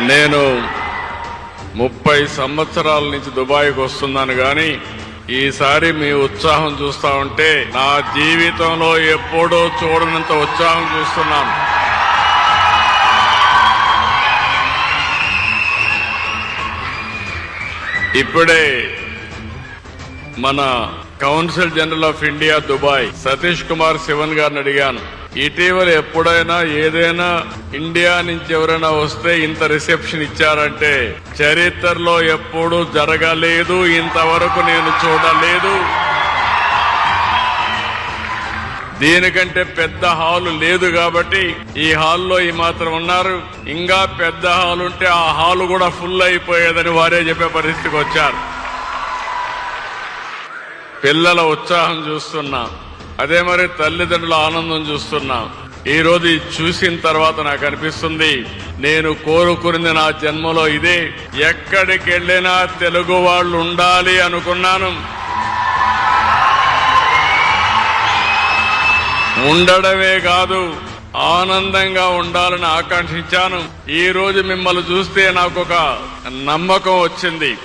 నేను ముప్పై సంవత్సరాల నుంచి దుబాయ్కి వస్తున్నాను కానీ ఈసారి మీ ఉత్సాహం చూస్తా ఉంటే నా జీవితంలో ఎప్పుడూ చూడనంత ఉత్సాహం చూస్తున్నాను. ఇప్పుడే మన council general of India Dubai. Satish Kumar Sivan గారిని అడిగాను. ఇటీవల ఎప్పుడైనా ఏదైనా ఇండియా నుంచి ఎవరైనా వస్తే ఇంత రిసెప్షన్ ఇచ్చారంటే చరిత్రలో ఎప్పుడూ జరగలేదు ఇంతవరకు నేను చూడలేదు. దీనికంటే పెద్ద హాలు లేదు కాబట్టి ఈ హాల్లో ఈ మాత్రం ఉన్నారు. ఇంకా పెద్ద హాల్ ఉంటే ఆ హాలు కూడా ఫుల్ అయిపోయేదని వారే చెప్పే పరిస్థితికి వచ్చారు. పిల్లల ఉత్సాహం చూస్తున్నాం. అదే మరి తల్లిదండ్రుల ఆనందం చూస్తున్నాం. ఈ రోజు చూసిన తర్వాత నాకు అనిపిస్తుంది నేను కోరుకున్నది నా జన్మలో ఇదే. ఎక్కడికి వెళ్ళినా తెలుగు వాళ్ళు ఉండాలి అనుకున్నాను. ఉండడమే కాదు ఆనందంగా ఉండాలని ఆకాంక్షించాను. ఈ రోజు మిమ్మల్ని చూస్తే నాకు ఒక నమ్మకం వచ్చింది.